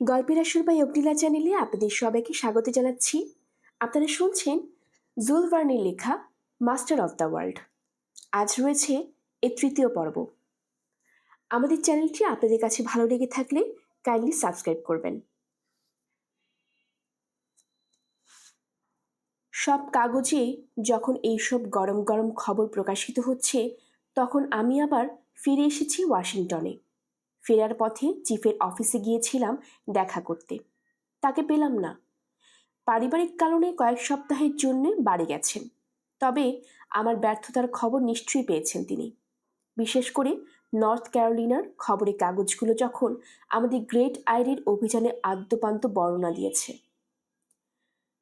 গল্পের আসর বা অবডিলা চ্যানেলে আপনাদের সবাইকে স্বাগত জানাচ্ছি। আপনারা শুনছেন জুল ভার্নের লেখা মাস্টার অফ দ্য ওয়ার্ল্ড আজ রয়েছে এর তৃতীয় পর্ব। আমাদের চ্যানেলটি আপনাদের কাছে ভালো লেগে থাকলে কাইন্ডলি সাবস্ক্রাইব করবেন। সব কাগজে যখন এইসব গরম গরম খবর প্রকাশিত হচ্ছে, তখন আমি আবার ফিরে এসেছি ওয়াশিংটনে ফেরার পথে চিফের অফিসে গিয়েছিলাম দেখা করতে। তাকে পেলাম না। পারিবারিক কারণে কয়েক সপ্তাহের জন্য বাড়ি গেছেন। তবে আমার ব্যর্থতার খবর নিশ্চয়ই পেয়েছেন তিনি। বিশেষ করে নর্থ ক্যারোলিনার খবরের কাগজগুলো যখন আমাদের গ্রেট আইরির অভিযানে আদ্যপান্ত বর্ণনা দিয়েছে।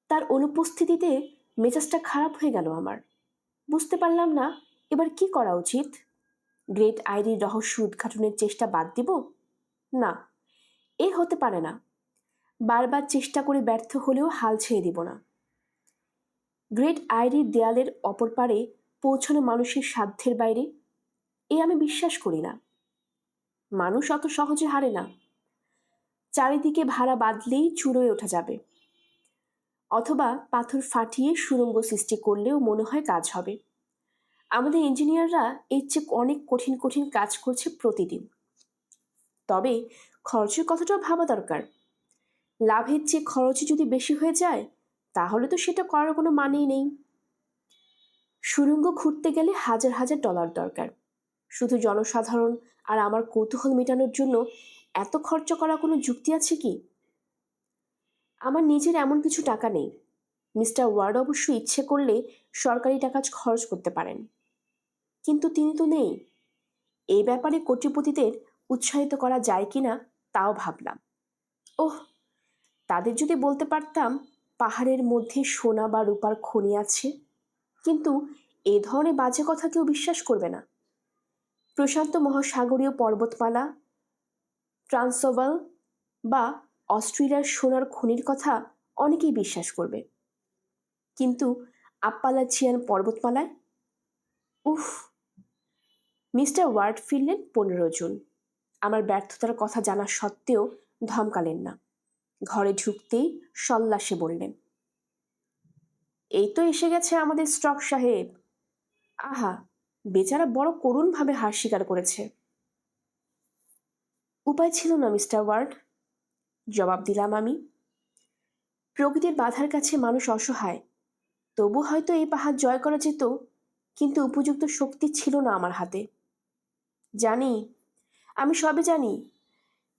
তার অনুপস্থিতিতে মেজাজটা খারাপ হয়ে গেল আমার। বুঝতে পারলাম না, এবার কি করা উচিত? গ্রেট আইরির রহস্য উদ্ঘাটনের চেষ্টা বাদ দিব? না, এ হতে পারে না। বারবার চেষ্টা করে ব্যর্থ হলেও হাল ছেড়ে দিব না। গ্রেট আইরির দেয়ালের অপর পারে পৌঁছানো মানুষের সাধ্যের বাইরে, এ আমি বিশ্বাস করি না। মানুষ অত সহজে হারে না। চারিদিকে ভাড়া বাঁধলেই চুরোয় ওঠা যাবে। অথবা পাথর ফাটিয়ে সুরঙ্গ সৃষ্টি করলেও মনে হয় কাজ হবে। আমাদের ইঞ্জিনিয়াররা এর চেয়ে অনেক কঠিন কঠিন কাজ করছে প্রতিদিন। তবে খরচের কথাটাও ভাবা দরকার। লাভের চেয়ে খরচ যদি বেশি হয়ে যায়, তাহলে তো সেটা করার কোনো মানেই নেই। সুরঙ্গ খুঁড়তে গেলে হাজার হাজার ডলার দরকার। শুধু জনসাধারণ আর আমার কৌতূহল মেটানোর জন্য এত খরচ করা কোনো যুক্তি আছে কি? আমার নিজের এমন কিছু টাকা নেই। মিস্টার ওয়ার্ড অবশ্য ইচ্ছে করলে সরকারি টাকা খরচ করতে পারেন। কিন্তু তিনি তো নেই। এই ব্যাপারে কোটিপতিদের উৎসাহিত করা যায় কি না তাও ভাবলাম। ওহ, তাদের যদি বলতে পারতাম পাহাড়ের মধ্যে সোনা বা রূপার খনি আছে, কিন্তু এ ধরনের বাজে কথা কেউ বিশ্বাস করবে না। প্রশান্ত মহাসাগরীয় পর্বতমালা ট্রান্সোভাল বা অস্ট্রেলিয়ার সোনার খনির কথা অনেকেই বিশ্বাস করবে। কিন্তু আপ্পালাচিয়ান পর্বতমালায়? উফ, মিস্টার ওয়ার্ড ফিরলেন পনেরো জন। আমার ব্যর্থতার কথা জানা সত্ত্বেও ধমকালেন না। ঘরে ঢুকতেই সল্লাসে বললেন, এই তো এসে গেছে আমাদের স্টক সাহেব। আহা, বেচারা বড় করুণভাবে হার স্বীকার করেছে। উপায় ছিল না, মিস্টার ওয়ার্ড। জবাব দিলাম আমি। প্রকৃতির বাধার কাছে মানুষ অসহায়। তবু হয়তো এই পাহাড় জয় করা যেত, কিন্তু উপযুক্ত শক্তি ছিল না আমার হাতে। জানি, আমি সবে জানি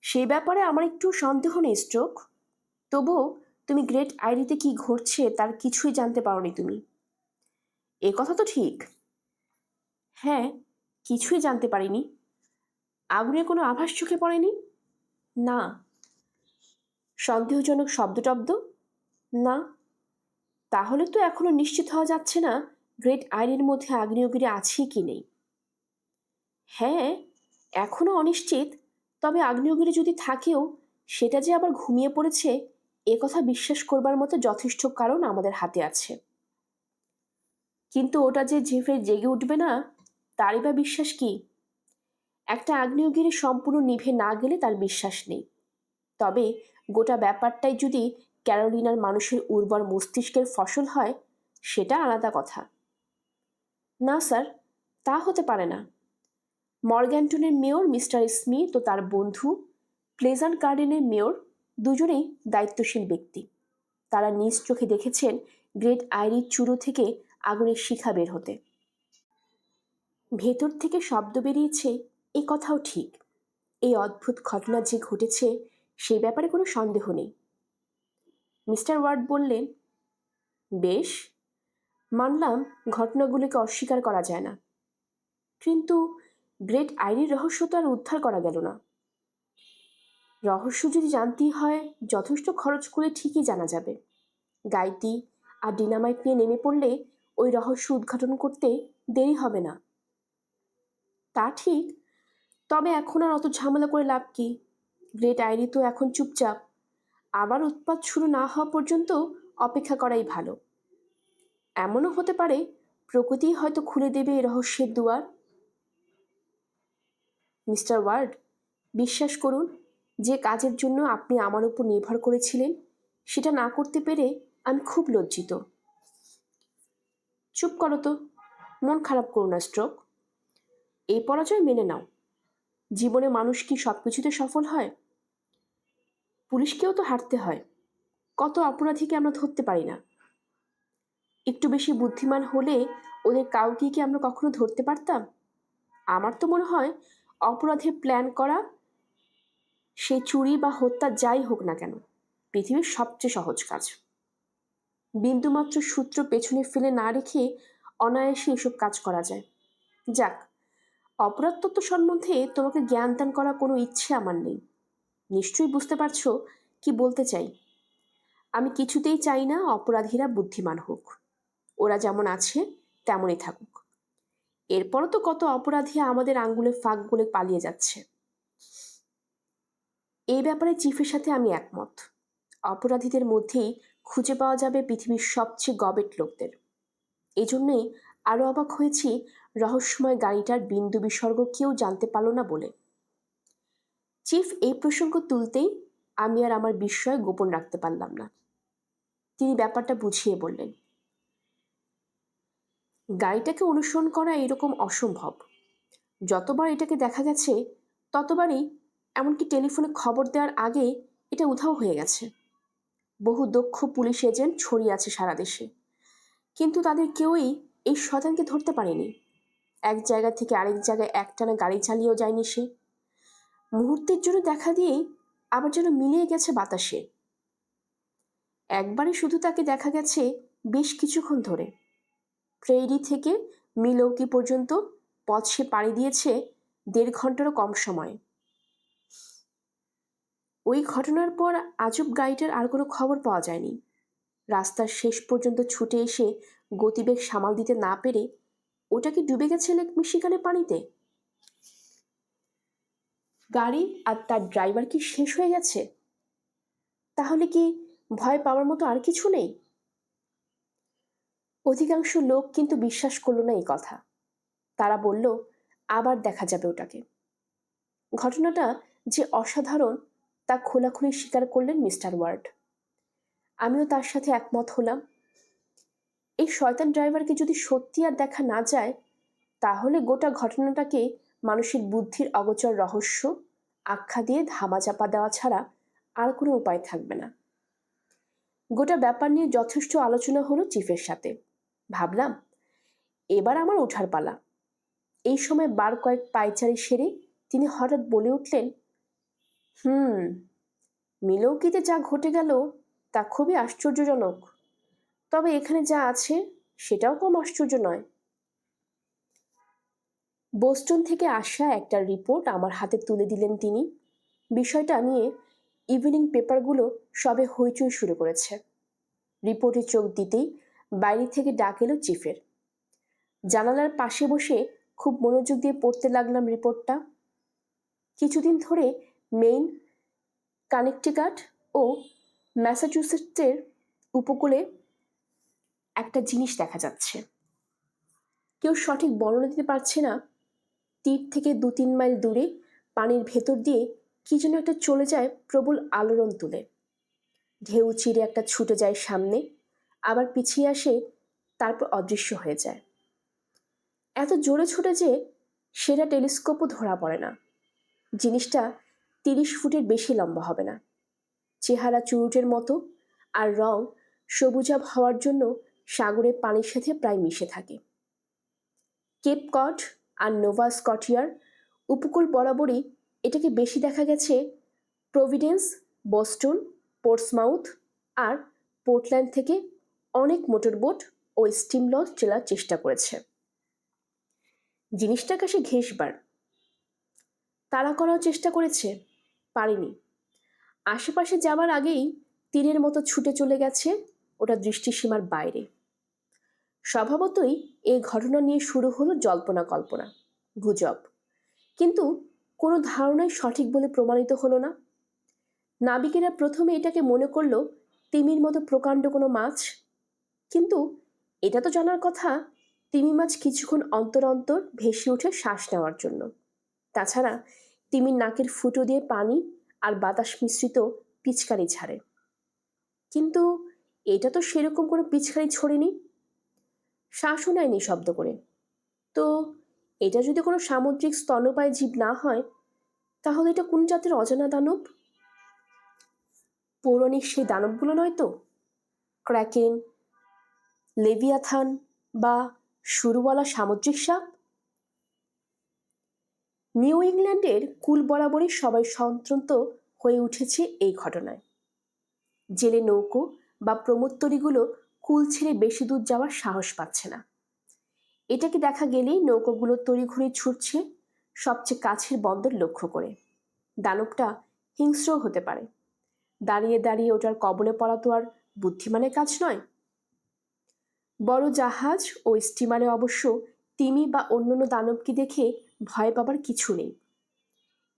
সেই ব্যাপারে আমার একটু সন্দেহ নেই, স্ট্রোক। তবুও তুমি গ্রেট আইডিতে কি ঘটছে তার কিছুই জানতে পারোনি তুমি। এ কথা তো ঠিক। হ্যাঁ কিছুই জানতে পারিনি। আগুনের কোনো আভাস চোখে পড়েনি? না। সন্দেহজনক শব্দ টব্দ না। তাহলে তো এখনও নিশ্চিত হওয়া যাচ্ছে না গ্রেট আইনের মধ্যে আগ্নেয়গিরি আছে কি নেই। হ্যাঁ এখনও অনিশ্চিত, তবে আগ্নেয়গিরি যদি থাকেও, সেটা যে আবার ঘুমিয়ে পড়েছে, এ কথা বিশ্বাস করবার মতো যথেষ্ট কারণ আমাদের হাতে আছে। কিন্তু ওটা যে জেফে জেগে উঠবে না, তারই বা বিশ্বাস কি? একটা আগ্নেয়গিরি সম্পূর্ণ নিভে না গেলে তার বিশ্বাস নেই। তবে গোটা ব্যাপারটাই যদি ক্যারোলিনার মানুষের উর্বর মস্তিষ্কের ফসল হয়, সেটা আলাদা কথা। না, স্যার, তা হতে পারে না। মর্গ্যান্টনের মেয়র মিস্টার স্মিথ ও তার বন্ধু প্লেজান্ট গার্ডেনের মেয়র, দুজনেই দায়িত্বশীল ব্যক্তি। তারা নিজ চোখে দেখেছেন গ্রেট আইরির চুরো থেকে আগুনের শিখা বের হতে। ভেতর থেকে শব্দ বেরিয়েছে, এ কথাও ঠিক। এই অদ্ভুত ঘটনা যে ঘটেছে সেই ব্যাপারে কোনো সন্দেহ নেই। মিস্টার ওয়ার্ড বললেন, বেশ, মানলাম ঘটনাগুলিকে অস্বীকার করা যায় না। কিন্তু গ্রেট আইরির রহস্য তো আর উদ্ধার করা গেল না। রহস্য যদি জানতেই হয়, যথেষ্ট খরচ করে ঠিকই জানা যাবে। গাইতি আর ডিনামাইট নিয়ে নেমে পড়লে ওই রহস্য উদ্ঘাটন করতে দেরি হবে না। তা ঠিক, তবে এখন আর অত ঝামেলা করে লাভ কি? গ্রেট আইরি তো এখন চুপচাপ। আবার উৎপাত শুরু না হওয়া পর্যন্ত অপেক্ষা করাই ভালো। এমনও হতে পারে প্রকৃতি হয়তো খুলে দেবে এই রহস্যের দুয়ার। মিস্টার ওয়ার্ড, বিশ্বাস করুন, যে কাজের জন্য আপনি আমার উপর নির্ভর করেছিলেন, সেটা না করতে পেরে আমি খুব লজ্জিত। চুপ করো তো, মন খারাপ করো না, স্ট্রোক। এই পরাজয় মেনে নাও। জীবনে মানুষ কি সব কিছুতে সফল হয়? পুলিশকেও তো হারতে হয়। কত অপরাধীকে আমরা ধরতে পারি না। একটু বেশি বুদ্ধিমান হলে ওদের কাউকে কি আমরা কখনো ধরতে পারতাম? আমার তো মনে হয় অপরাধের প্ল্যান করা সে চুরি বা হত্যা যাই হোক না কেন, পৃথিবীর সবচেয়ে সহজ কাজ। বিন্দুমাত্র সূত্র পেছনে ফেলে না রেখে অনায়াসে এসব কাজ করা যায়। যাক, অপরাধ তত্ত্ব সম্বন্ধে তোমাকে জ্ঞান দান করা কোনো ইচ্ছে আমার নেই। নিশ্চয়ই বুঝতে পারছ কি বলতে চাই? আমি কিছুতেই চাই না অপরাধীরা বুদ্ধিমান হোক। ওরা যেমন আছে, তেমনই থাকুক। এরপরও তো কত অপরাধী আমাদের আঙ্গুলে ফাঁক বলে পালিয়ে যাচ্ছে। এই ব্যাপারে চিফের সাথে আমি একমত। অপরাধীদের মধ্যেই খুঁজে পাওয়া যাবে পৃথিবীর সবচেয়ে গবেট লোকদের। এই জন্যেই আরও অবাক হয়েছি, রহস্যময় গাড়িটার বিন্দু বিসর্গ কেউ জানতে পারল না বলে। চিফ এই প্রসঙ্গ তুলতেই আমি আর আমার বিস্ময় গোপন রাখতে পারলাম না। তিনি ব্যাপারটা বুঝিয়ে বললেন, গাড়িটাকে অনুসরণ করা এরকম অসম্ভব। যতবার এটাকে দেখা গেছে, ততবারই এমনকি টেলিফোনে খবর দেওয়ার আগে এটা উধাও হয়ে গেছে। বহু দক্ষ পুলিশ এজেন্ট ছড়িয়ে আছে সারা দেশে। কিন্তু তাদের কেউই এই শতানকে ধরতে পারেনি। এক জায়গা থেকে আরেক জায়গায় একটানা গাড়ি চালিয়েও যায়নি সে। মুহূর্তের জন্য দেখা দিয়েই আবার যেন মিলিয়ে গেছে বাতাসে। একবারে শুধু তাকে দেখা গেছে বেশ কিছুক্ষণ ধরে। প্রেরি থেকে মিলৌকি পর্যন্ত পথ সে পাড়ি দিয়েছে দেড় ঘন্টারও কম সময়ে। ওই ঘটনার পর আজব গাড়িটার আর কোনো খবর পাওয়া যায়নি। রাস্তার শেষ পর্যন্ত ছুটে এসে গতিবেগ সামাল দিতে না পেরে ওটা কি ডুবে গেছে লেক মিশিগানের পানিতে। গাড়ি আর তার ড্রাইভার কি শেষ হয়ে গেছে? তাহলে কি ভয় পাওয়ার মতো আর কিছু নেই? অধিকাংশ লোক কিন্তু বিশ্বাস করল না এই কথা। তারা বলল, আবার দেখা যাবে ওটাকে। ঘটনাটা যে অসাধারণ, তা খোলাখুলি স্বীকার করলেন মিস্টার ওয়ার্ড। আমিও তার সাথে একমত হলাম। এই শয়তান ড্রাইভারকে যদি সত্যি আর দেখা না যায়, তাহলে গোটা ঘটনাটাকে মানুষের বুদ্ধির অগোচর রহস্য, আখ্যা দিয়ে ধামাচাপা দেওয়া ছাড়া আর কোনো উপায় থাকবে না। গোটা ব্যাপার নিয়ে যথেষ্ট আলোচনা হলো চিফের সাথে। ভাবলাম, এবার আমার ওঠার পালা। এই সময় বার কয়েক পায়চারি সেরে তিনি হঠাৎ বলে উঠলেন, হুম, মিলৌকিতে যা ঘটে গেল তা খুবই আশ্চর্যজনক। তবে এখানে যা আছে সেটাও কম আশ্চর্য নয়। বোস্টন থেকে আসা একটা রিপোর্ট আমার হাতে তুলে দিলেন তিনি। বিষয়টা নিয়ে ইভিনিং পেপারগুলো সবে হইচই শুরু করেছে। রিপোর্টে চোখ দিতেই বাইরে থেকে ডাক এলো চিফের। জানালার পাশে বসে খুব মনোযোগ দিয়ে পড়তে লাগলাম রিপোর্টটা। কিছুদিন ধরে মেইন, কানেকটিকাট ও ম্যাসাচুসেটসের উপকূলে একটা জিনিস দেখা যাচ্ছে। কেউ সঠিক বর্ণনা দিতে পারছে না। তীর থেকে দু তিন মাইল দূরে পানির ভেতর দিয়ে কি যেন একটা চলে যায় প্রবল আলোড়ন তুলে। ঢেউ চিরে একটা ছুটে যায় সামনে, আবার পিছিয়ে আসে, তারপর অদৃশ্য হয়ে যায়। এত জোরে ছুটে যে সেটা টেলিস্কোপও ধরা পড়ে না। জিনিসটা তিরিশ ফুটের বেশি লম্বা হবে না। চেহারা চুরুটের মতো আর রং সবুজাব হওয়ার জন্য সাগরের পানির সাথে প্রায় মিশে থাকে। কেপ কট আর নোভা স্কটিয়ার, উপকূল বরাবরই এটাকে বেশি দেখা গেছে প্রভিডেন্স, বস্টন, পোর্টসমাউথ আর পোর্টল্যান্ড থেকে অনেক মোটরবোট ও স্টিম লঞ্চ চলার চেষ্টা করেছে। জিনিসটা সে ঘেসবার তাড়া করার চেষ্টা করেছে, পারেনি। আশেপাশে যাওয়ার আগেই তীরের মতো ছুটে চলে গেছে ওটা দৃষ্টিসীমার বাইরে। স্বভাবতই এই ঘটনা নিয়ে শুরু হলো জল্পনা কল্পনা, গুজব। কিন্তু কোনো ধারণাই সঠিক বলে প্রমাণিত হলো না। নাবিকেরা প্রথমে এটাকে মনে করল, তিমির মতো প্রকাণ্ড কোনো মাছ। কিন্তু এটা তো জানার কথা, তিমি মাছ কিছুক্ষণ অন্তর অন্তর ভেসে ওঠে শ্বাস নেওয়ার জন্য। তাছাড়া তিমির নাকের ফুটো দিয়ে পানি আর বাতাস মিশ্রিত পিচকারি ছাড়ে। কিন্তু এটা তো সেরকম কোনো পিচকারি ছড়েনি। শ্বাসও নেয়নি শব্দ করে। তো এটা যদি কোনো সামুদ্রিক স্তন্যপায়ী জীব না হয়, তাহলে এটা কোন জাতের অজানা দানব? পৌরাণিক সেই দানবগুলো নয় তো? ক্র্যাকেন, লেভিয়াথান বা শুরুওয়ালা সামুদ্রিক সাপ? নিউ ইংল্যান্ডের কুল বরাবরই সবাই সন্ত্রন্ত হয়ে উঠেছে এই ঘটনায়। জেলে নৌকো বা প্রমোত্তরীগুলো কুল ছেড়ে বেশি দূর যাওয়ার সাহস পাচ্ছে না। এটাকে দেখা গেলেই নৌকোগুলো তড়িঘড়ি ছুটছে সবচেয়ে কাছের বন্দর লক্ষ্য করে। দানবটা হিংস্রও হতে পারে। দাঁড়িয়ে দাঁড়িয়ে ওটার কবলে পড়া তো আর বুদ্ধিমানের কাজ নয়। বড় জাহাজ ও স্টিমারে অবশ্য তিমি বা অন্যান্য দানবকে দেখে ভয় পাবার কিছু নেই।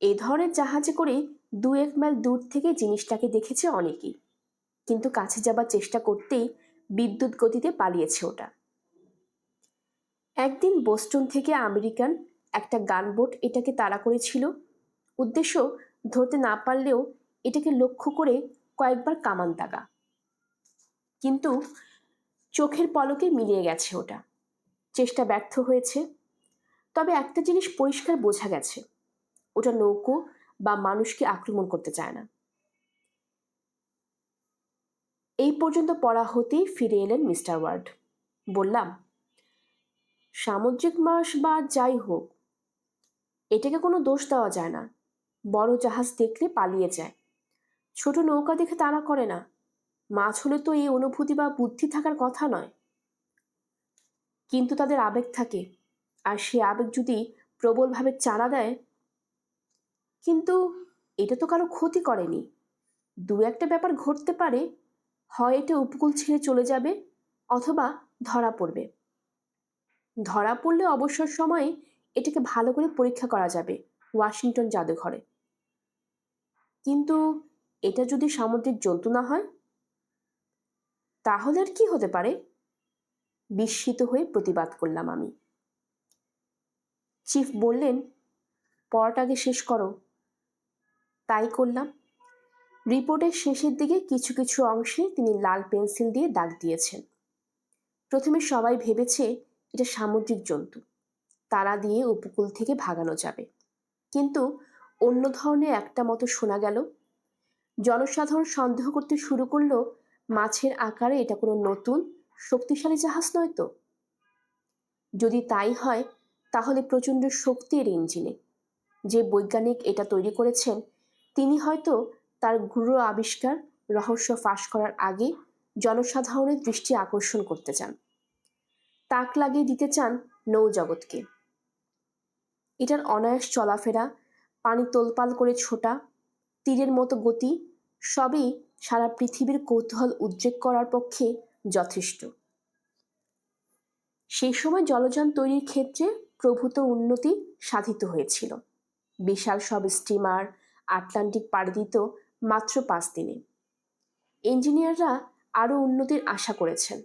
এ ধরনের জাহাজে করে দু এক মাইল দূর থেকে জিনিসটাকে দেখেছে অনেকেই। কিন্তু কাছে যাবার চেষ্টা করতেই বিদ্যুৎ গতিতে পালিয়েছে ওটা। একদিন বোস্টন থেকে আমেরিকান একটা গানবোট এটাকে তাড়া করেছিল। উদ্দেশ্য, ধরতে না পারলেও এটাকে লক্ষ্য করে কয়েকবার কামান দাগা কিন্তু চোখের পলকে মিলিয়ে গেছে ওটা। চেষ্টা ব্যর্থ হয়েছে। তবে একটা জিনিস পরিষ্কার বোঝা গেছে। ওটা নৌকো বা মানুষকে আক্রমণ করতে চায় না। এই পর্যন্ত পড়া হতেই ফিরে এলেন মিস্টার ওয়ার্ড। বললাম, সামুদ্রিক মাস বা যাই হোক, এটাকে কোনো দোষ দেওয়া যায় না। বড় জাহাজ দেখলে পালিয়ে যায়। ছোট নৌকা দেখে তাড়া করে না। মাছ হলে তো এই অনুভূতি বা বুদ্ধি থাকার কথা নয়। কিন্তু তাদের আবেগ থাকে, আর সে আবেগ যদি প্রবলভাবে চারা দেয়, কিন্তু এটা তো কারও ক্ষতি করেনি। দু একটা ব্যাপার ঘটতে পারে হয় এটা উপকূল ছেড়ে চলে যাবে অথবা ধরা পড়বে। ধরা পড়লে অবসর সময়ে এটাকে ভালো করে পরীক্ষা করা যাবে ওয়াশিংটন জাদুঘরে। কিন্তু এটা যদি সামুদ্রিক জন্তু না হয়, তাহলে আর কি হতে পারে? বিস্মিত হয়ে প্রতিবাদ করলাম আমি। চিফ বললেন পড়াটাকে শেষ করো। তাই করলাম। রিপোর্টের শেষের দিকে কিছু কিছু অংশে তিনি লাল পেন্সিল দিয়ে দাগ দিয়েছেন। প্রথমে সবাই ভেবেছে এটা সামুদ্রিক জন্তু। তারা দিয়ে উপকূল থেকে ভাগানো যাবে। কিন্তু অন্য ধরনের একটা মতো শোনা গেল, জনসাধারণ সন্দেহ করতে শুরু করল, মাছের আকারে এটা কোনো নতুন, শক্তিশালী জাহাজ নয় তো? যদি তাই হয়, তাহলে প্রচণ্ড শক্তির ইঞ্জিনে যে বৈজ্ঞানিক এটা তৈরি করেছেন, তিনি হয়তো তার গুরু আবিষ্কার রহস্য ফাঁস করার আগে জনসাধারণের দৃষ্টি আকর্ষণ করতে চান। তাক লাগিয়ে দিতে চান নৌজগৎকে। এটার অনায়াস চলাফেরা, পানি তোলপাল করে ছোটা, তীরের মতো গতি, সবই সারা পৃথিবীর কৌতূহল উদ্রেক করার পক্ষে যথেষ্ট। সেই সময় জলযান তৈরির ক্ষেত্রে প্রভূত উন্নতি সাধিত হয়েছিল। বিশাল সব স্টিমার, আটলান্টিক পাড়ি দিত মাত্র পাঁচ দিনে। ইঞ্জিনিয়াররা আরও উন্নতির আশা করেছেন।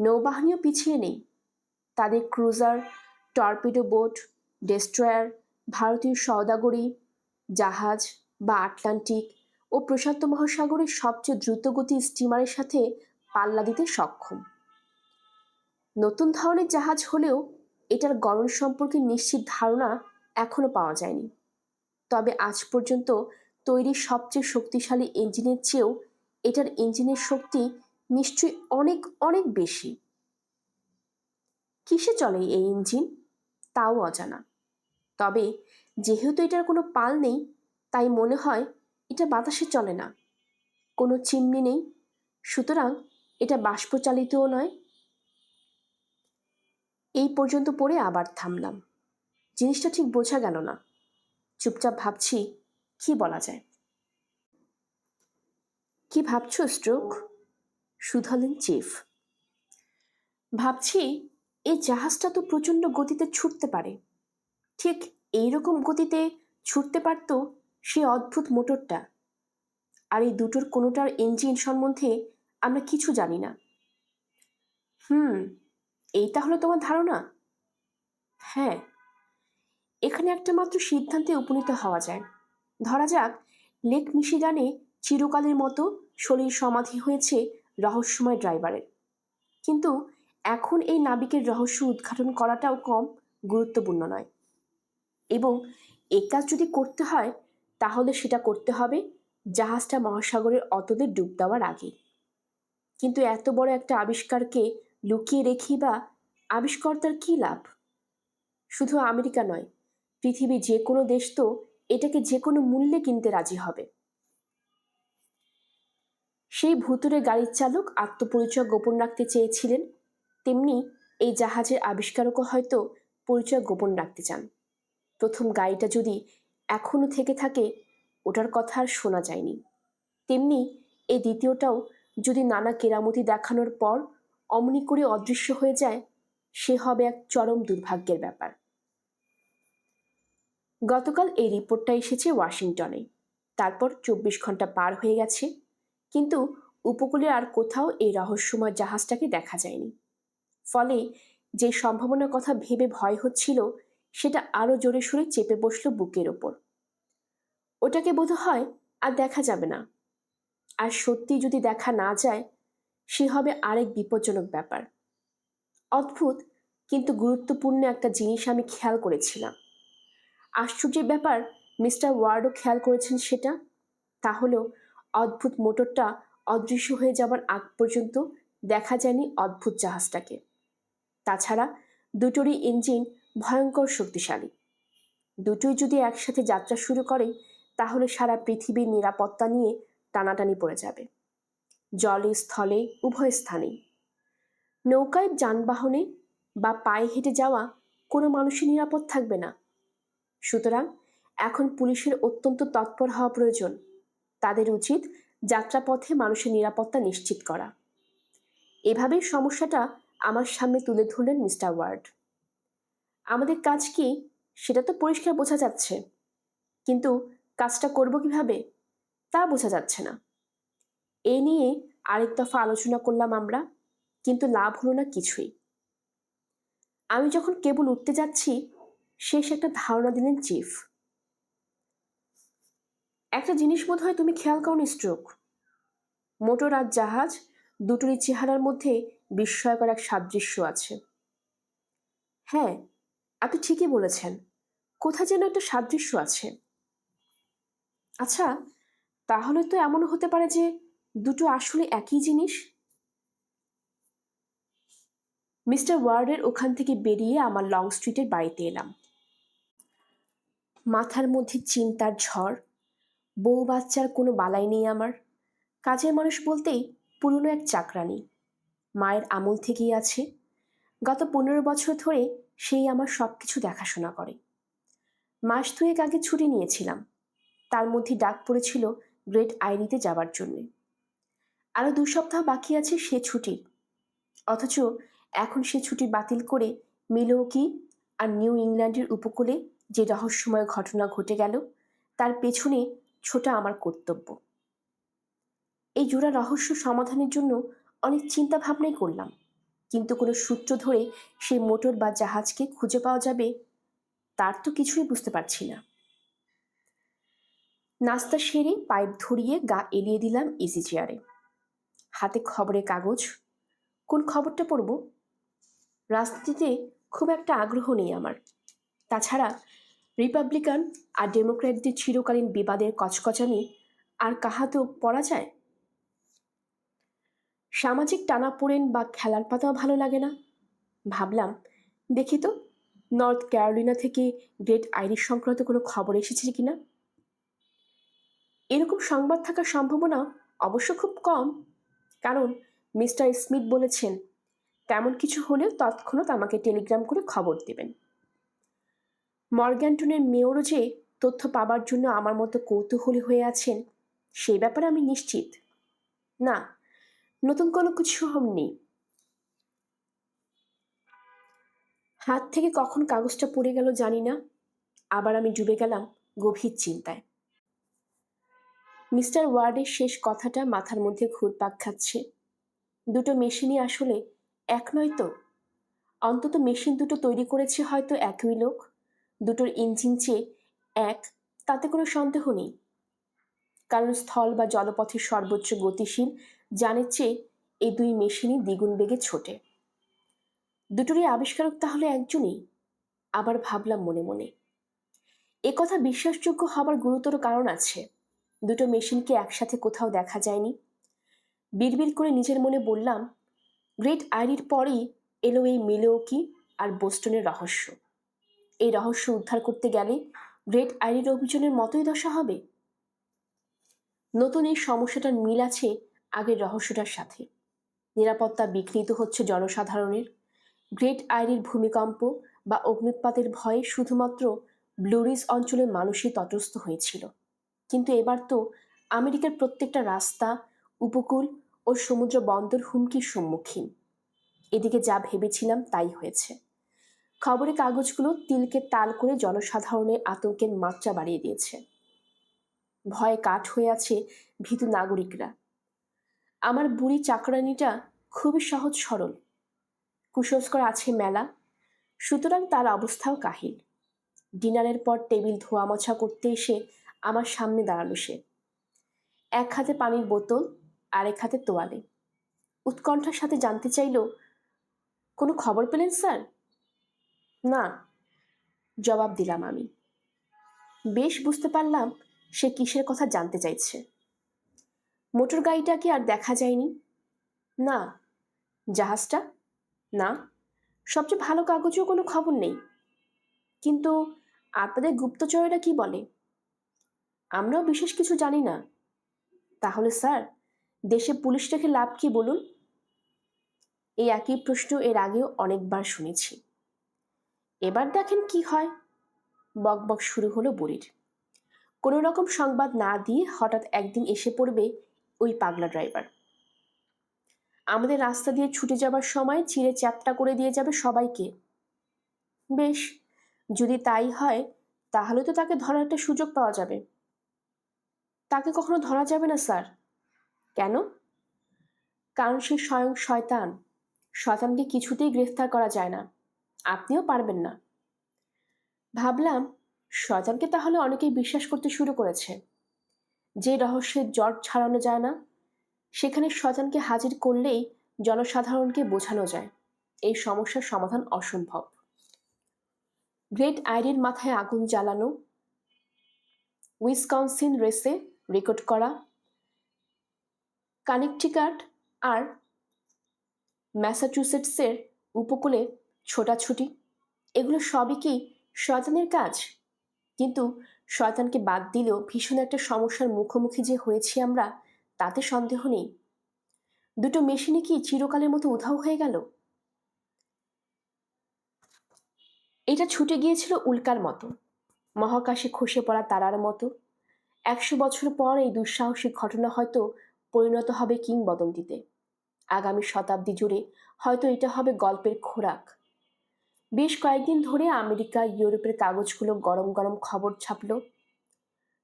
নৌবাহিনীও পিছিয়ে নেই। তাদের ক্রুজার, টর্পিডো বোট, ডেস্ট্রয়ার, ভারতীয় সওদাগরি, জাহাজ বা আটলান্টিক ও প্রশান্ত মহাসাগরের সবচেয়ে দ্রুতগতি স্টিমারের সাথে পাল্লা দিতে সক্ষম। নতুন ধরনের জাহাজ হলেও এটার গড়ন সম্পর্কে নিশ্চিত ধারণা এখনও পাওয়া যায়নি। তবে আজ পর্যন্ত তৈরি সবচেয়ে শক্তিশালী ইঞ্জিনের চেয়েও এটার ইঞ্জিনের শক্তি নিশ্চয়ই অনেক অনেক বেশি। কিসে চলে এই ইঞ্জিন? তাও অজানা। তবে যেহেতু এটার কোনো পাল নেই, তাই মনে হয় এটা বাতাসে চলে না। কোনো চিমনি নেই। সুতরাং এটা বাষ্পচালিতও নয়। এই পর্যন্ত পড়ে আবার থামলাম। জিনিসটা ঠিক বোঝা গেল না। চুপচাপ ভাবছি কি বলা যায়? কি ভাবছ স্ট্রোক শুধালেন চিফ। ভাবছি এই জাহাজটা তো প্রচণ্ড গতিতে ছুটতে পারে। ঠিক এইরকম গতিতে ছুটতে পারত সে অদ্ভুত মোটরটা। আর এই দুটোর কোনোটার ইঞ্জিন সম্বন্ধে আমরা কিছু জানি না। হুম, এই তাহলে তোমার ধারণা? হ্যাঁ। এখানে একটা মাত্র সিদ্ধান্তে উপনীত হওয়া যায়। ধরা যাক লেক মিশিগানে চিরকালের মতো শরীর সমাধি হয়েছে রহস্যময় ড্রাইভারের। কিন্তু এখন এই নাবিকের রহস্য উদ্ঘাটন করাটাও কম গুরুত্বপূর্ণ নয়। এবং এ কাজ যদি করতে হয়, তাহলে সেটা করতে হবে জাহাজটা মহাসাগরের অতদের ডুব দেওয়ার আগে কিন্তু এত বড় একটা আবিষ্কারকে লুকিয়ে রেখি বা আবিষ্কর্তার কী লাভ? শুধু আমেরিকা নয় পৃথিবী যে কোনো দেশ তো এটাকে যে কোনো মূল্যে কিনতে রাজি হবে। সেই ভুতুরে গাড়ির চালক আত্মপরিচয় গোপন রাখতে চেয়েছিলেন, তেমনি এই জাহাজের আবিষ্কারকও হয়তো পরিচয় গোপন রাখতে চান। প্রথম গাড়িটা যদি এখনও থেকে থাকে, ওটার কথা আর শোনা যায়নি। তেমনি এই দ্বিতীয়টাও যদি নানা কেরামতি দেখানোর পর অমনি করে অদৃশ্য হয়ে যায়, সে হবে এক চরম দুর্ভাগ্যের ব্যাপার। গতকাল এই রিপোর্টটা এসেছে ওয়াশিংটনে। তারপর চব্বিশ ঘণ্টা পার হয়ে গেছে, কিন্তু উপকূলে আর কোথাও এই রহস্যময় জাহাজটাকে দেখা যায়নি। ফলে যে সম্ভাবনার কথা ভেবে ভয় হচ্ছিল, সেটা আরও জোরে সোরে চেপে বসল বুকের ওপর। ওটাকে বোধ হয় আর দেখা যাবে না। আর সত্যি যদি দেখা না যায়, সে হবে আরেক বিপজ্জনক ব্যাপার। অদ্ভুত, কিন্তু গুরুত্বপূর্ণ একটা জিনিস আমি খেয়াল করেছিলাম। আশ্চর্যের ব্যাপার, মিস্টার ওয়ার্ডও খেয়াল করেছেন সেটা? তাহলেও অদ্ভুত মোটরটা অদৃশ্য হয়ে যাবার আগ পর্যন্ত দেখা যায়নি অদ্ভুত জাহাজটাকে। তাছাড়া দুটোরই ইঞ্জিন ভয়ঙ্কর শক্তিশালী। দুটোই যদি একসাথে যাত্রা শুরু করে, তাহলে সারা পৃথিবীর নিরাপত্তা নিয়ে টানাটানি পড়ে যাবে। জলে, স্থলে, উভয় স্থানেই। নৌকায় যানবাহনে বা পায়ে হেঁটে যাওয়া কোনো মানুষই নিরাপদ থাকবে না। সুতরাং এখন পুলিশের অত্যন্ত তৎপর হওয়া প্রয়োজন। তাদের উচিত যাত্রাপথে মানুষের নিরাপত্তা নিশ্চিত করা। এভাবেই সমস্যাটা আমার সামনে তুলে ধরলেন মিস্টার ওয়ার্ড। আমাদের কাজ কি সেটা তো পরিষ্কার বোঝা যাচ্ছে। কিন্তু কাজটা করব কীভাবে তা বোঝা যাচ্ছে না। এ নিয়ে আরেক দফা আলোচনা করলাম আমরা, কিন্তু লাভ হলো না কিছুই। আমি যখন কেবল উঠতে যাচ্ছি শেষ একটা ধারণা দিলেন চিফ। একটা জিনিস বোধ হয় তুমি খেয়াল করনি, স্ট্রোক। মোটর আর জাহাজ দুটোরই চেহারার মধ্যে বিস্ময়কর এক সাদৃশ্য আছে। হ্যাঁ আপনি ঠিকই বলেছেন। কোথায় যেন একটা সাদৃশ্য আছে। আচ্ছা তাহলে তো এমনও হতে পারে যে দুটো আসলে একই জিনিস? মিস্টার ওয়ার্ডের ওখান থেকে বেরিয়ে আমার লং স্ট্রিটের বাড়িতে এলাম। মাথার মধ্যে চিন্তার ঝড়। বউ বাচ্চার কোনো বালাই নেই আমার। কাজের মানুষ বলতেই পুরনো এক চাকরানি। মায়ের আমল থেকেই আছে। গত পনেরো বছর ধরে সেই আমার সব কিছু দেখাশোনা করে। মাস দুয়েক আগে ছুটি নিয়েছিলাম। তার মধ্যে ডাক পড়েছিল গ্রেট আইরিতে যাবার জন্যে। আরও দু সপ্তাহ বাকি আছে সে ছুটির। অথচ এখন সে ছুটি বাতিল করে মিলোকি আর নিউ ইংল্যান্ডের উপকূলে যে রহস্যময় ঘটনা ঘটে গেল, তার পেছনে ছোটা আমার কর্তব্য। এই জোড়া রহস্য সমাধানের জন্য অনেক চিন্তা ভাবনাই করলাম, কিন্তু কোনো সূত্র ধরে সেই মোটর বা জাহাজকে খুঁজে পাওয়া যাবে, তার তো কিছুই বুঝতে পারছি না। নাস্তা সেরে পাইপ ধরিয়ে গা এলিয়ে দিলাম ইজি চেয়ারে। হাতে খবরের কাগজ, কোন খবরটা পড়ব? রাজনীতিতে খুব একটা আগ্রহ নেই আমার। তাছাড়া রিপাবলিকান আর ডেমোক্র্যাটদের চিরকালীন বিবাদের কচকচানি আর কাহা তো পড়া যায়? সামাজিক টানাপোড়েন বা খেলার পাতাও ভালো লাগে না? ভাবলাম, দেখি তো, নর্থ ক্যারোলিনা থেকে গ্রেট আইরিশ সংক্রান্ত কোনো খবর এসেছে কিনা? এরকম সংবাদ থাকার সম্ভাবনা অবশ্য খুব কম, কারণ মিস্টার স্মিথ বলেছেন, তেমন কিছু হলেও তৎক্ষণাৎ আমাকে টেলিগ্রাম করে খবর দেবেন। মর্গ্যান্টনের মেয়রও যে তথ্য পাবার জন্য আমার মতো কৌতূহলী হয়ে আছেন সেই ব্যাপারে আমি নিশ্চিত। না, নতুন কোনো কিছু নেই হাত থেকে কখন কাগজটা পড়ে গেল জানি না। আবার আমি ডুবে গেলাম গভীর চিন্তায়। মিস্টার ওয়ার্ডের শেষ কথাটা মাথার মধ্যে ঘুরপাক খাচ্ছে। দুটো মেশিনই আসলে এক নয় তো? অন্তত মেশিন দুটো তৈরি করেছে হয়তো একই লোক। দুটোর ইঞ্জিন চেয়ে এক, তাতে কোনো সন্দেহ নেই। কারণ স্থল বা জলপথের সর্বোচ্চ গতিশীল যানের চেয়ে এই দুই মেশিনই দ্বিগুণ বেগে ছোটে। দুটোরই আবিষ্কারক তাহলে একজনই, আবার ভাবলাম মনে মনে। কথা বিশ্বাসযোগ্য হবার গুরুতর কারণ আছে। দুটো মেশিনকে একসাথে কোথাও দেখা যায়নি। বিড়বিড় করে নিজের মনে বললাম, গ্রেট আইরির পরেই এলো এই মিলেওকি আর বোস্টনের রহস্য? এই রহস্য উদ্ধার করতে গেলে গ্রেট আইরির অভিযানের মতোই দশা হবে? নতুন এই সমস্যাটার মিল আছে আগের রহস্যটার সাথে। নিরাপত্তা বিঘ্নিত হচ্ছে জনসাধারণের। গ্রেট আইরির ভূমিকম্প বা অগ্নুৎপাতের ভয়ে শুধুমাত্র ব্লুরিজ অঞ্চলের মানুষই তটস্থ হয়েছিল। কিন্তু এবার তো আমেরিকার প্রত্যেকটা রাস্তা, উপকূল ও সমুদ্র বন্দর হুমকির সম্মুখীন। এদিকে যা ভেবেছিলাম তাই হয়েছে। খবরের কাগজগুলো তিলকে তাল করে জনসাধারণের আতঙ্কের মাত্রা বাড়িয়ে দিয়েছে। ভয়ে কাঠ হয়ে আছে ভীতু নাগরিকরা। আমার বুড়ি চাকরানিটা খুবই সহজ সরল। কুসংস্কার আছে মেলা, সুতরাং তার অবস্থাও কাহিল। ডিনারের পর টেবিল ধোয়া মোছা করতে এসে আমার সামনে দাঁড়াল সে। এক হাতে পানির বোতল, আরেক হাতে তোয়ালে। উৎকণ্ঠার সাথে জানতে চাইল, কোনো খবর পেলেন স্যার? না, জবাব দিলাম আমি। বেশ বুঝতে পারলাম সে কিসের কথা জানতে চাইছে। মোটর গাড়িটা কি আর দেখা যায়নি? না, জাহাজটা? না, সবচেয়ে ভালো কাগজেও কোনো খবর নেই। কিন্তু আপনাদের গুপ্তচরেরা কি বলে? আমরাও বিশেষ কিছু জানি না। তাহলে স্যার, দেশে পুলিশ রেখে লাভ কি বলুন? এই একই প্রশ্ন এর আগেও অনেকবার শুনেছি। এবার দেখেন কি হয়। বক বক শুরু হলো বুড়ির। কোনো রকম সংবাদ না দিয়ে হঠাৎ একদিন এসে পড়বে ওই পাগলা ড্রাইভার। আমাদের রাস্তা দিয়ে ছুটে যাবার সময় চিড়ে চ্যাপটা করে দিয়ে যাবে সবাইকে। বেশ, যদি তাই হয়, তাহলে তো তাকে ধরার একটা সুযোগ পাওয়া যাবে। তাকে কখনো ধরা যাবে না, স্যার। কেন? কারণ সে স্বয়ং শয়তান। শয়তানকে কিছুতেই গ্রেফতার করা যায় না। আপনিও পারবেন না। ভাবলাম, শয়তানকে তাহলে অনেকেই বিশ্বাস করতে শুরু করেছে। যে রহস্যের জট ছাড়ানো যায় না, সেখানে শয়তানকে হাজির করলেই জনসাধারণকে বোঝানো যায়। এই সমস্যার সমাধান অসম্ভব। গ্রেট আইরির মাথায় আগুন জ্বালানো, উইসকনসিন রেসে রেকর্ড করা, কানেকটিকাট আর ম্যাসাচুসেটসের উপকূলে ছোটাছুটি, এগুলো সবই কি শয়তানের কাজ? কিন্তু শয়তানকে বাদ দিলেও ভীষণ একটা সমস্যার মুখোমুখি যে হয়েছি আমরা, তাতে সন্দেহ নেই। দুটো মেশিনে কি চিরকালের মতো উধাও হয়ে গেল? এটা ছুটে গিয়েছিল উল্কার মতো, মহাকাশে খসে পড়া তারার মতো। একশো বছর পর এই দুঃসাহসিক ঘটনা হয়তো পরিণত হবে কিংবদন্তিতে। আগামী শতাব্দী জুড়ে হয়তো এটা হবে গল্পের খোরাক। বেশ কয়েকদিন ধরে আমেরিকা, ইউরোপের কাগজগুলো গরম গরম খবর ছাপল।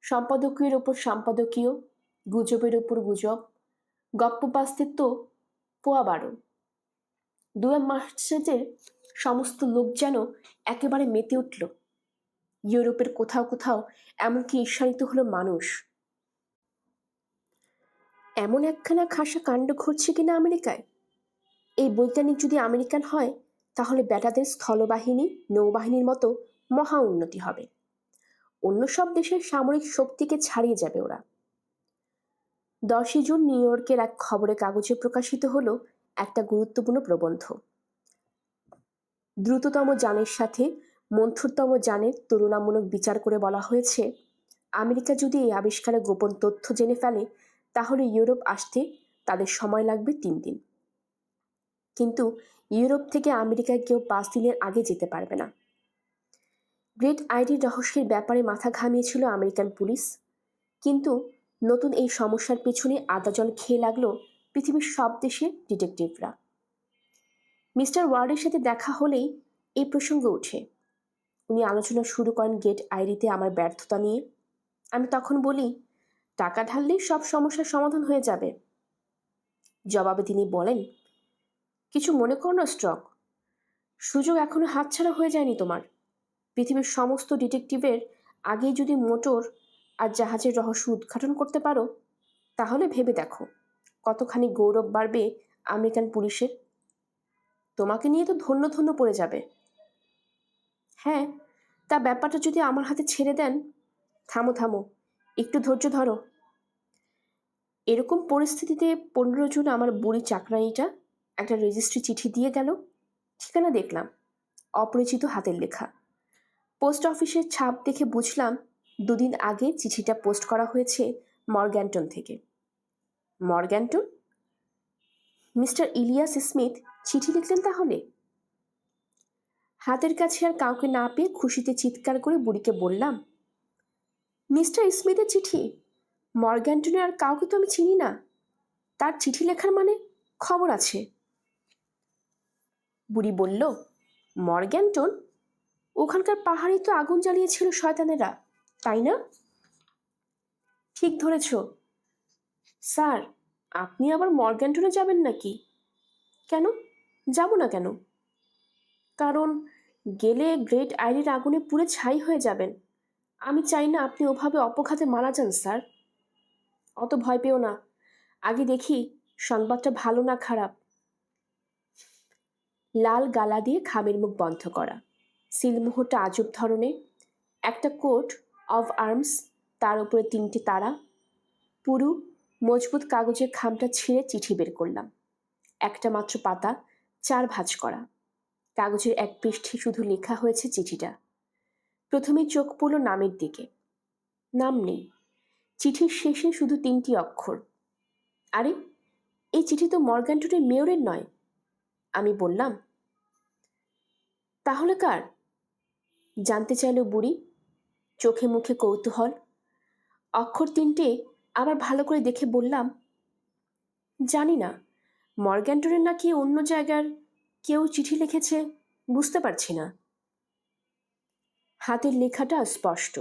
সম্পাদকীয়ের ওপর সম্পাদকীয়, গুজবের ওপর গুজব গপ্পবাস্তের তো পোয়া বারো। দু মাসের সমস্ত লোক যেন একেবারে মেতে উঠল। ইউরোপের কোথাও কোথাও এমনকি ঈর্ষানিত হলো মানুষ। এমন একখানা খাসা কাণ্ড ঘটছে কিনা আমেরিকায়? এই বৈজ্ঞানিক যদি আমেরিকান হয় তাহলে বেটাদের স্থলবাহিনী, নৌবাহিনীর মতো মহা উন্নতি হবে। অন্য সব দেশের সামরিক শক্তিকে ছাড়িয়ে যাবে ওরা। দশই জুন নিউ ইয়র্কের এক খবরের কাগজে প্রকাশিত হলো একটা গুরুত্বপূর্ণ প্রবন্ধ। দ্রুততম যানের সাথে মন্থরতম যানের তুলনামূলক বিচার করে বলা হয়েছে, আমেরিকা যদি এই আবিষ্কারে গোপন তথ্য জেনে ফেলে, তাহলে ইউরোপ আসতে তাদের সময় লাগবে তিন দিন। কিন্তু ইউরোপ থেকে আমেরিকায় কেউ পাঁচ দিনের আগে যেতে পারবে না। গ্রেট আইডি রহস্যের ব্যাপারে মাথা ঘামিয়েছিল আমেরিকান পুলিশ। কিন্তু নতুন এই সমস্যার পিছনে আদা জল খেয়ে লাগল পৃথিবীর সব দেশের ডিটেকটিভরা। মিস্টার ওয়ার্ডের সাথে দেখা হলেই এই প্রসঙ্গ ওঠে। উনি আলোচনা শুরু করেন গেট আইডিতে আমার ব্যর্থতা নিয়ে। আমি তখন বলি, টাকা ঢাললেই সব সমস্যার সমাধান হয়ে যাবে। জবাবে তিনি বলেন কিছু মনে করো না, স্ট্রক। সুযোগ এখনও হাতছাড়া হয়ে যায়নি তোমার। পৃথিবীর সমস্ত ডিটেকটিভের আগেই যদি মোটর আর জাহাজের রহস্য উদ্ঘাটন করতে পারো, তাহলে ভেবে দেখো কতখানি গৌরব বাড়বে আমেরিকান পুলিশের। তোমাকে নিয়ে তো ধন্য ধন্য পড়ে যাবে। হ্যাঁ তা ব্যাপারটা যদি আমার হাতে ছেড়ে দেন, থামো থামো, একটু ধৈর্য ধরো। এরকম পরিস্থিতিতে পনেরো জন আমার বুড়ি চাকরানিটা একটা রেজিস্ট্রি চিঠি দিয়ে গেল। ঠিকানা দেখলাম, অপরিচিত হাতের লেখা। পোস্ট অফিসের ছাপ দেখে বুঝলাম, দুদিন আগে চিঠিটা পোস্ট করা হয়েছে মর্গ্যান্টন থেকে। মর্গ্যান্টন? মিস্টার ইলিয়াস স্মিথ, চিঠি লিখলেন তাহলে? হাতের কাছে আর কাউকে না পেয়ে খুশিতে চিৎকার করে বুড়িকে বললাম, মিস্টার স্মিথের চিঠি? মর্গ্যান্টনে আর কাউকে তো আমি চিনি না। তার চিঠি লেখার মানে খবর আছে। বুড়ি বলল মর্গ্যান্টন ওখানকার পাহাড়ে তো আগুন জ্বালিয়েছিল শয়তানেরা, তাই না? ঠিক ধরেছ। স্যার, আপনি আবার মর্গ্যান্টনে যাবেন নাকি? কেন? যাব না কেন? কারণ গেলে গ্রেট আইরির আগুনে পুড়ে ছাই হয়ে যাবেন। আমি চাই না আপনি ওভাবে অপঘাতে মারা যান, স্যার। অত ভয় পেও না। আগে দেখি, সংবাদটা ভালো না খারাপ। লাল গালা দিয়ে খামের মুখ বন্ধ করা। সিলমোহরটা আজব ধরনের। একটা কোট অফ আর্মস, তার উপরে তিনটি তারা। পুরু, মজবুত কাগজের খামটা ছিঁড়ে চিঠি বের করলাম। একটা মাত্র পাতা, চার ভাঁজ করা। কাগজের এক পৃষ্ঠে শুধু লেখা হয়েছে চিঠিটা। প্রথমে চোখ পড়ল নামের দিকে। নাম নেই। চিঠির শেষে শুধু তিনটি অক্ষর। আরে, এই চিঠি তো মর্গানটনের মেয়রের নয়। আমি বললাম, তাহলে কার? জানতে চাইল বুড়ি, চোখে মুখে কৌতূহল। অক্ষর তিনটে আবার ভালো করে দেখে বললাম, জানি না মর্গ্যান্টনের নাকি অন্য জায়গার কেউ চিঠি লিখেছে, বুঝতে পারছি না। হাতের লেখাটা স্পষ্ট।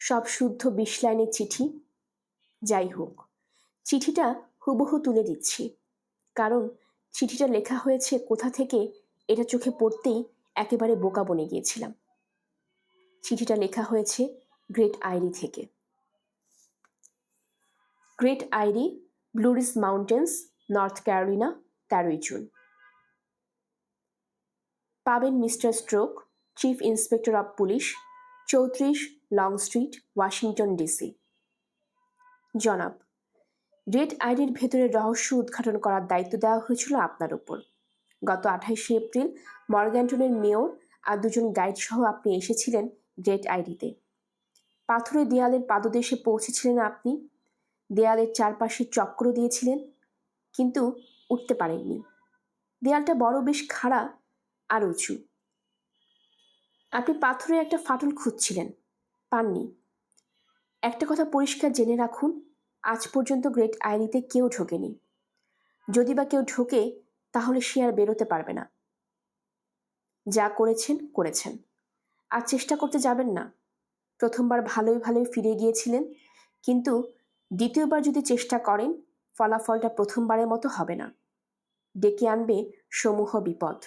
সব শুদ্ধ বিশ লাইনের চিঠি। যাই হোক, চিঠিটা হুবহু তুলে দিচ্ছি, কারণ চিঠিটা লেখা হয়েছে কোথা থেকে, এটা চোখে পড়তেই একেবারে বোকা বনে গিয়েছিলাম। চিঠিটা লেখা হয়েছে গ্রেট আইরি থেকে। Great Eyrie, Blue Ridge mountains, North Carolina, তেরোই জুন। পাবেন mister Strock, chief inspector of police, চৌত্রিশ লং স্ট্রিট, ওয়াশিংটন ডিসি। জনাব রেড আইডির ভেতরে রহস্য উদ্ঘাটন করার দায়িত্ব দেওয়া হয়েছিল আপনার উপর। গত আঠাইশে এপ্রিল মর্গ্যান্টনের মেয়র আর দুজন গাইড সহ আপনি এসেছিলেন গ্রেট আইডিতে। পাথরের দেয়ালের পাদদেশে পৌঁছেছিলেন আপনি। দেয়ালের চারপাশে চক্র দিয়েছিলেন, কিন্তু উঠতে পারেননি। দেয়ালটা বড়, বেশ খাড়া আর উঁচু। আপনি পাথরে একটা ফাটল খুঁজছিলেন, পাননি। একটা কথা পরিষ্কার জেনে রাখুন আজ পর্যন্ত গ্রেট আইরিতে কেউ ঢোকেনি। যদি বা কেউ ঢোকে, তাহলে সে আর বেরোতে পারবে না। যা করেছেন করেছেন। আর চেষ্টা করতে যাবেন না। প্রথমবার ভালোই ভালোই ফিরে গিয়েছিলেন, কিন্তু দ্বিতীয়বার যদি চেষ্টা করেন, ফলাফলটা প্রথমবারের মতো হবে না। ডেকে আনবে সমূহ বিপদ।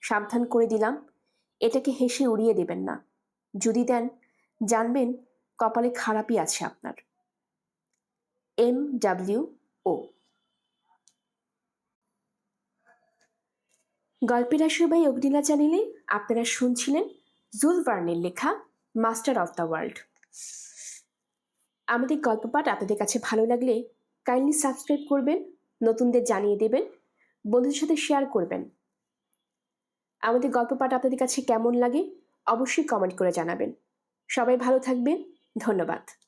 সাবধান করে দিলাম, এটাকে হেসে উড়িয়ে দেবেন না। যদি দেন, জানবেন কপালে খারাপই আছে আপনার। এম ডাব্লিউ ও গল্পের আশুবাই অগ্নিলা চ্যানেলে আপনারা শুনছিলেন জুল ভার্নের লেখা, মাস্টার অফ দ্য ওয়ার্ল্ড। আমাদের গল্প পাঠ আপনাদের কাছে ভালো লাগলে কাইন্ডলি সাবস্ক্রাইব করবেন, নতুনদের জানিয়ে দেবেন, বন্ধুদের সাথে শেয়ার করবেন। আমাদের গল্প পাঠ আপনাদের কাছে কেমন লাগে অবশ্যই কমেন্ট করে জানাবেন। সবাই ভালো থাকবেন, ধন্যবাদ।